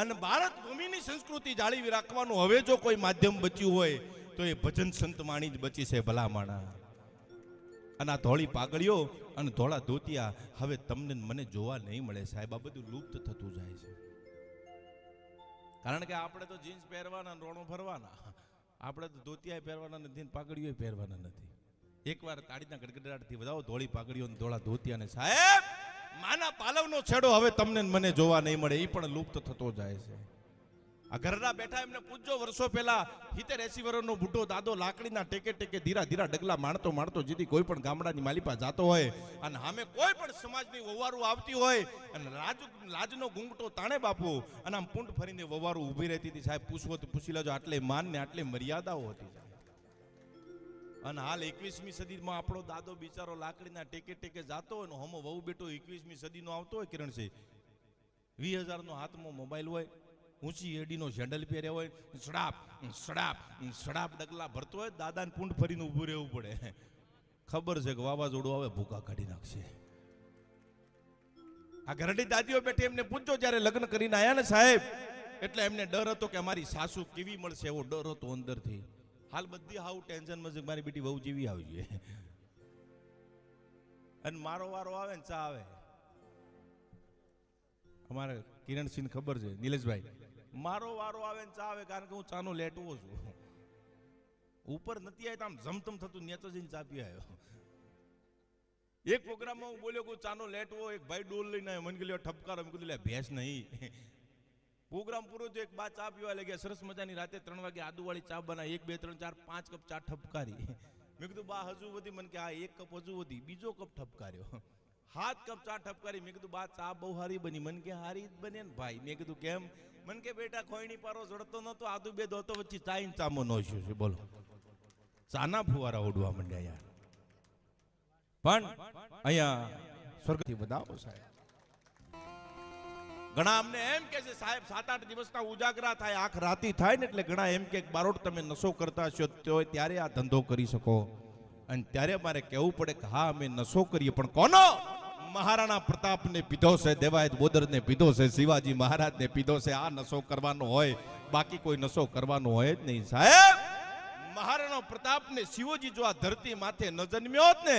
અને ભારત ભૂમિની સંસ્કૃતિ જાળવી રાખવાનું હવે જો કોઈ માધ્યમ બચ્યું હોય, તો એ ભજન સંત માણી જ બચી છે ભલા માણા અને આ ધોળી પાગળીઓ અને ધોળા ધોતિયા હવે તમને મને જોવા નહીં મળે સાહેબ. આ બધું લુપ્ત થતું જાય છે. કારણ કે આપણે તો જીન્સ પહેરવાના રોણો ફરવાના આપણે તો ધોતિયા પહેરવાના નથી પાઘડીઓ પહેરવાના નથી. એકવાર તાળીના ગડગડાટથી વધાવો, ધોળી પાઘડીઓ ધોળા ધોતિયા ને સાહેબ! માના પાલવનો છેડો હવે તમને મને જોવા નહીં મળે એ પણ લુપ્ત થતો જાય છે. આ ઘરના બેઠા એમને પૂછજો વર્ષો પહેલા સિત્તેર એસી વર્ષનો બુઢો દાદો લાકડીના ટેકે ટેકે ધીરા ધીરા ડગલા માણતો માણતો જીતી કોઈ પણ ગામડાની માલિપા જાતો હોય અને સામે કોઈ પણ સમાજની વવારું આવતી હોય અને લાજ લાજનો ગુંગટો તાણે બાપુ અને આમ પૂંટ ફરીને વવારું ઊભી રહેતી હતી. સાહેબ, પૂછવો તો પૂછી લેજો, આટલે માન ને આટલી મર્યાદાઓ હતી. અને હાલ એકવીસમી સદીમાં આપણો દાદો બિચારો લાકડીના ટેકે ટેકે જતો હોય ને હમો વહુ બેટો એકવીસમી સદીનો આવતો હોય કિરણસિંહ વીસ હજારનો હાથમાં મોબાઈલ હોય, ઊંચી એડીનો ઝેન્ડલ પહેર્યો હોય, સડાપ સડાપ સડાપ ડગલા ભરતો હોય, દાદાને પૂંડ ફરીને ઊભું રહેવું પડે. ખબર છે કે વાવાઝોડું આવે, ભૂકા કાઢી નાખશે. આ ઘરડી દાદીઓ બેઠી એમને પૂછજો, જ્યારે લગ્ન કરીને આયા ને સાહેબ, એટલે એમને ડર હતો કે અમારી સાસુ કેવી મળશે એવો ડર હતો અંદરથી. હાલ બધી હાવ ટેન્શનમાં છે મારી બેટી બહુ જેવી આવી જોઈએ અને મારો વારો આવે ને ચા આવે. અમારે કિરણસિંહ ખબર છે, નિલેશભાઈ. મારો વારો આવે ને ચા આવે કારણ કે હું ચાનો લેટવો છું. ઉપર નથી આવ્યો આમ જમતમ થતું, નેચો જઈને ચા પી આવ્યો. એક પ્રોગ્રામમાં હું બોલ્યો કે ચાનો લેટવો, એક ભાઈ ડોલ લઈને આવ્યો. મને કીધું ઠપકારો. મેં કીધું ભેંસ નહીં. પ્રોગ્રામ પૂરો થયો, એક બા ચા પીવા લાગ્યા. સરસ મજાની રાતે ત્રણ વાગે આદુવાળી ચા બનાવી. એક, બે, ત્રણ, ચાર, પાંચ કપ ચા ઠપકારી. મેં કીધું, બા, હજુ વધી. મને કે આ એક કપ હજુ વધી. બીજો કપ ઠપકાર્યો. હાથ કપ ચા ઠપકારી. મેં કીધું, બા, ચા બહુ હારી બની. મને કે, હારી જ બને ને, ભાઈ. મેં કીધું, કેમ? મને કે, બેટા ખોઈની પારો જડતો નતો આદુ બે દોતો વચ્ચે ચાઈન ચામો નોશ્યો છે. બોલો. ચાના ફુવારા ઉડવા માંડ્યા યાર. પણ અહીંયા સ્વર્ગથી વધાવો સાહેબ. ઘણા અમને એમ કે છે, સાહેબ સાત આઠ દિવસના ઉજાગરા થાય, આંખ રાતી થાય ને એટલે ઘણા એમ કે, બારોટ તમે નશો કરતા છો તો ત્યારે આ ધંધો કરી શકો. અને ત્યારે મારે કહેવું પડે કે, હા, અમે નશો કરીએ, પણ કોનો? મહારાણા પ્રતાપને પીધો છે, દેવાયત બોદરને પીધો છે, શિવાજી મહારાજને પીધો છે, આ નશો કરવાનો હોય, બાકી કોઈ નશો કરવાનો હોય જ નહીં. સાહેબ, મહારાણા પ્રતાપને શિવજી જો આ ધરતી માથે ન જન્મ્યો હોત ને